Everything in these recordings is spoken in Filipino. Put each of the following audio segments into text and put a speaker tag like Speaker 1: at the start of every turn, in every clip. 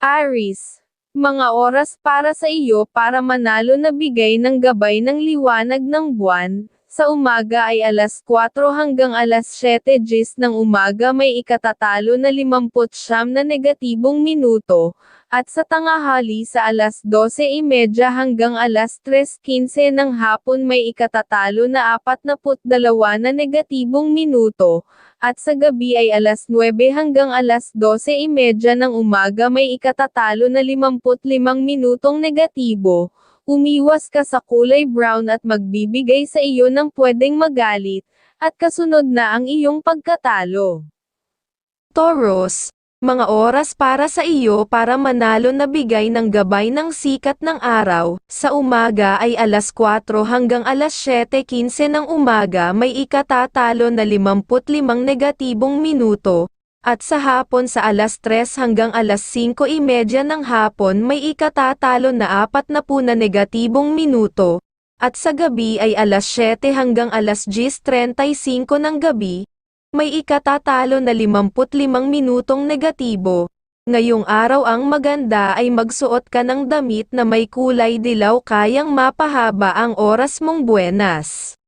Speaker 1: Aris, mga oras para sa iyo para manalo na bigay ng gabay ng liwanag ng buwan. Sa umaga ay alas 4 hanggang alas 7 gis ng umaga may ikatatalo na 50 na negatibong minuto, at sa tangahali sa alas 12.30 hanggang alas 3.15 ng hapon may ikatatalo na 42 na negatibong minuto, at sa gabi ay alas 9 hanggang alas 12.30 ng umaga may ikatatalo na 55 minutong negatibo. Umiwas ka sa kulay brown at magbibigay sa iyo ng pwedeng magalit, at kasunod na ang iyong pagkatalo.
Speaker 2: Taurus, mga oras para sa iyo para manalo na bigay ng gabay ng sikat ng araw. Sa umaga ay alas 4 hanggang alas 7.15 ng umaga may ikatatalo na 55 negatibong minuto. At sa hapon sa alas 3 hanggang alas 5.30 ng hapon may ikatatalo na 40 na negatibong minuto. At sa gabi ay alas 7 hanggang alas 10.35 ng gabi, may ikatatalo na 55 minutong negatibo. Ngayong araw ang maganda ay magsuot ka ng damit na may kulay dilaw kayang mapahaba ang oras mong buenas.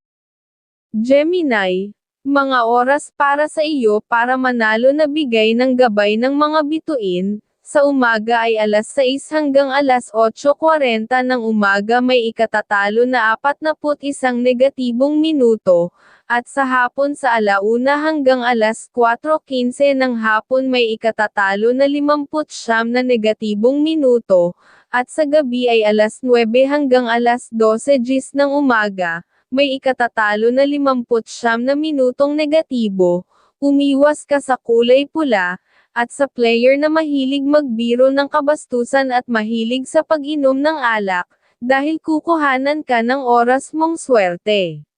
Speaker 1: Gemini, mga oras para sa iyo para manalo na bigay ng gabay ng mga bituin. Sa umaga ay alas 6 hanggang alas 8.40 ng umaga may ikatatalo na 41 negatibong minuto, at sa hapon sa alauna hanggang alas 4.15 ng hapon may ikatatalo na 50 na negatibong minuto, at sa gabi ay alas 9 hanggang alas 12 gis ng umaga, may ikatatalo na 50 na minutong negatibo, umiwas ka sa kulay pula, at sa player na mahilig magbiro ng kabastusan at mahilig sa pag-inom ng alak, dahil kukuhanan ka ng oras mong swerte.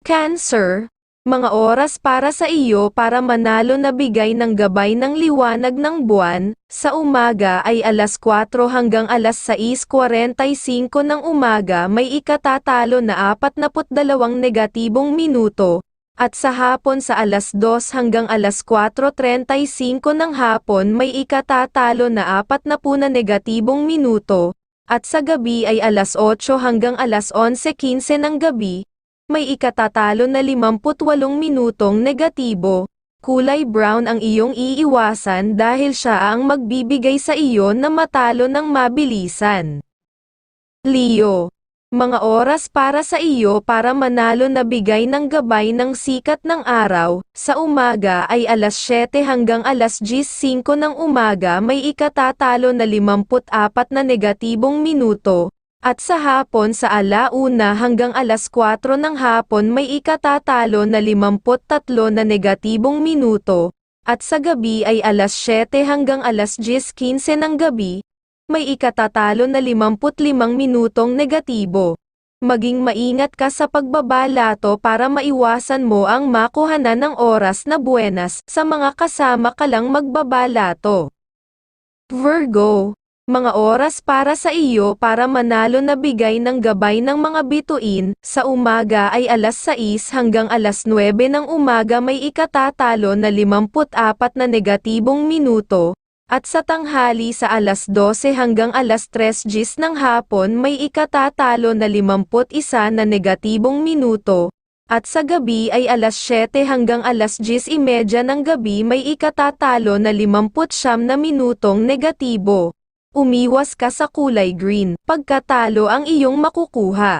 Speaker 2: Cancer, mga oras para sa iyo para manalo na bigay ng gabay ng liwanag ng buwan, sa umaga ay alas 4 hanggang alas 6.45 ng umaga may ikatatalo na 42 negatibong minuto, at sa hapon sa alas 2 hanggang alas 4.35 ng hapon may ikatatalo na 40 na negatibong minuto, at sa gabi ay alas 8 hanggang alas 11.15 ng gabi, may ikatatalo na 58 minutong negatibo. Kulay brown ang iyong iiwasan dahil siya ang magbibigay sa iyo na matalo ng mabilisan. Leo, mga oras para sa iyo para manalo na bigay ng gabay ng sikat ng araw, sa umaga ay alas 7 hanggang alas 10.05 ng umaga may ikatatalo na 54 na negatibong minuto, at sa hapon sa alauna hanggang alas 4 ng hapon may ikatatalo na 53 na negatibong minuto, at sa gabi ay alas 7 hanggang alas 10.15 ng gabi, may ikatatalo na 55 minutong negatibo. Maging maingat ka sa pagbabalato para maiwasan mo ang makuhanan ng oras na buenas sa mga kasama ka lang magbabalato. Virgo, mga oras para sa iyo para manalo na bigay ng gabay ng mga bituin, sa umaga ay alas 6 hanggang alas 9 ng umaga may ikatatalo na 54 na negatibong minuto, at sa tanghali sa alas 12 hanggang alas 3 gis ng hapon may ikatatalo na 51 na negatibong minuto, at sa gabi ay alas 7 hanggang alas 10.30 ng gabi may ikatatalo na 50 na minutong negatibo. Umiwas ka sa kulay green, pagkatalo ang iyong makukuha.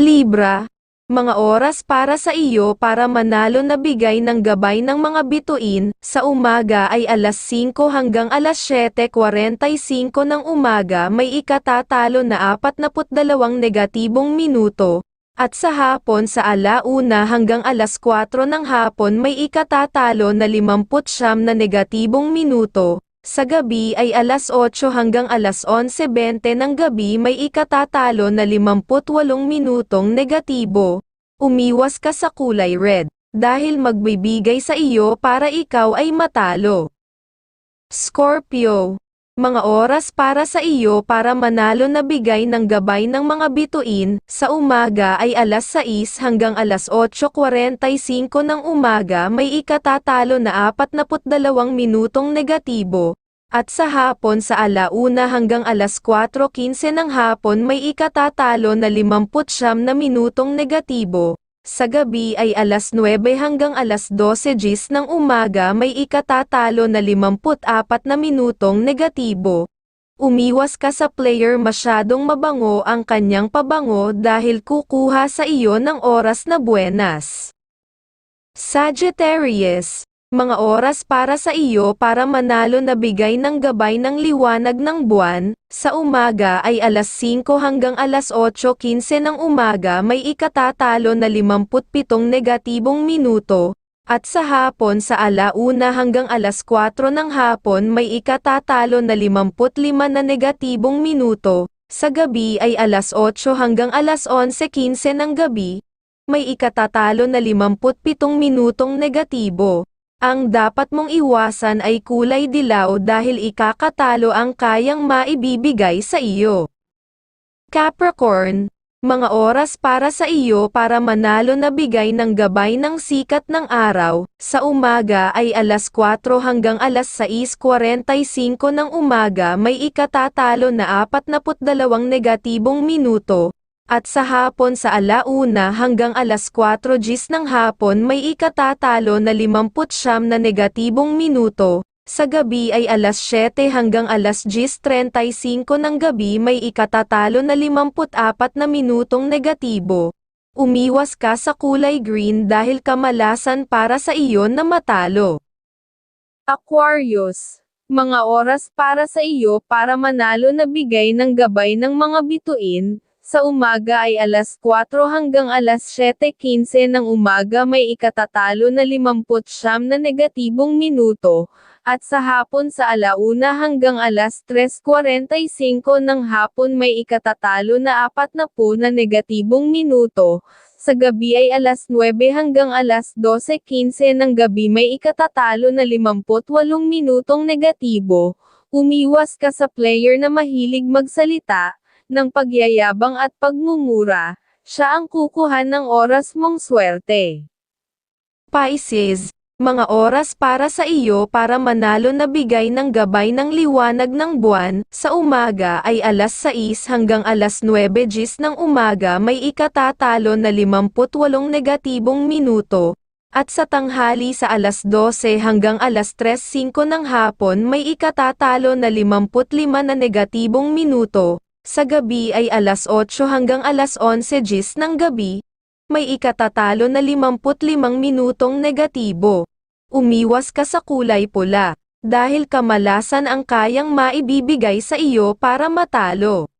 Speaker 2: Libra, mga oras para sa iyo para manalo na bigay ng gabay ng mga bituin, sa umaga ay alas 5 hanggang alas 7.45 ng umaga may ikatatalo na 42 negatibong minuto, at sa hapon sa alauna hanggang alas 4 ng hapon may ikatatalo na 50 na negatibong minuto, sa gabi ay alas 8 hanggang alas 11.20 ng gabi may ikatatalo na 58 minutong negatibo. Umiwas ka sa kulay red, dahil magbibigay sa iyo para ikaw ay matalo. Scorpio, mga oras para sa iyo para manalo na bigay ng gabay ng mga bituin, sa umaga ay alas 6 hanggang alas 8.45 ng umaga may ikatatalo na 42 minutong negatibo, At sa hapon sa alauna hanggang alas 4.15 ng hapon may ikatatalo na 59 na minutong negatibo. Sa gabi ay alas 9 hanggang alas 12 gis ng umaga may ikatatalo na 54 na minutong negatibo. Umiwas ka sa player masyadong mabango ang kanyang pabango dahil kukuha sa iyo ng oras na buenas. Sagittarius, mga oras para sa iyo para manalo na bigay ng gabay ng liwanag ng buwan, sa umaga ay alas 5 hanggang alas 8.15 ng umaga may ikatatalo na 57 negatibong minuto, at sa hapon sa alauna hanggang alas 4 ng hapon may ikatatalo na 55 na negatibong minuto, sa gabi ay alas 8 hanggang alas 11.15 ng gabi, may ikatatalo na 57 minutong negatibo. Ang dapat mong iwasan ay kulay dilaw dahil ikakatalo ang kayang maibibigay sa iyo. Capricorn, mga oras para sa iyo para manalo na bigay ng gabay ng sikat ng araw, sa umaga ay alas 4 hanggang alas 6.45 ng umaga may ikatatalo na 42 negatibong minuto, at sa hapon sa alauna hanggang alas 4 gis ng hapon may ikatatalo na 59 na negatibong minuto, sa gabi ay alas 7 hanggang alas 10.35 ng gabi may ikatatalo na 54 na minutong negatibo. Umiwas ka sa kulay green dahil kamalasan para sa iyo na matalo.
Speaker 1: Aquarius, mga oras para sa iyo para manalo na bigay ng gabay ng mga bituin, sa umaga ay alas 4 hanggang alas 7.15 ng umaga may ikatatalo na 59 na negatibong minuto, at sa hapon sa alauna hanggang alas 3.45 ng hapon may ikatatalo na 40 na negatibong minuto, sa gabi ay alas 9 hanggang alas 12.15 ng gabi may ikatatalo na 58 minutong negatibo, umiwas ka sa player na mahilig magsalita, ng pagyayabang at pagmumura, siya ang kukuhan ng oras mong swerte.
Speaker 2: Pisces, mga oras para sa iyo para manalo na bigay ng gabay ng liwanag ng buwan, sa umaga ay alas 6 hanggang alas 9 gis ng umaga may ikatatalo na 58 negatibong minuto, at sa tanghali sa alas 12 hanggang alas 3.05 ng hapon may ikatatalo na 55 na negatibong minuto, sa gabi ay alas 8 hanggang alas 11 gis ng gabi, may ikatatalo na 55 minutong negatibo. Umiwas ka sa kulay pula, dahil kamalasan ang kayang maibibigay sa iyo para matalo.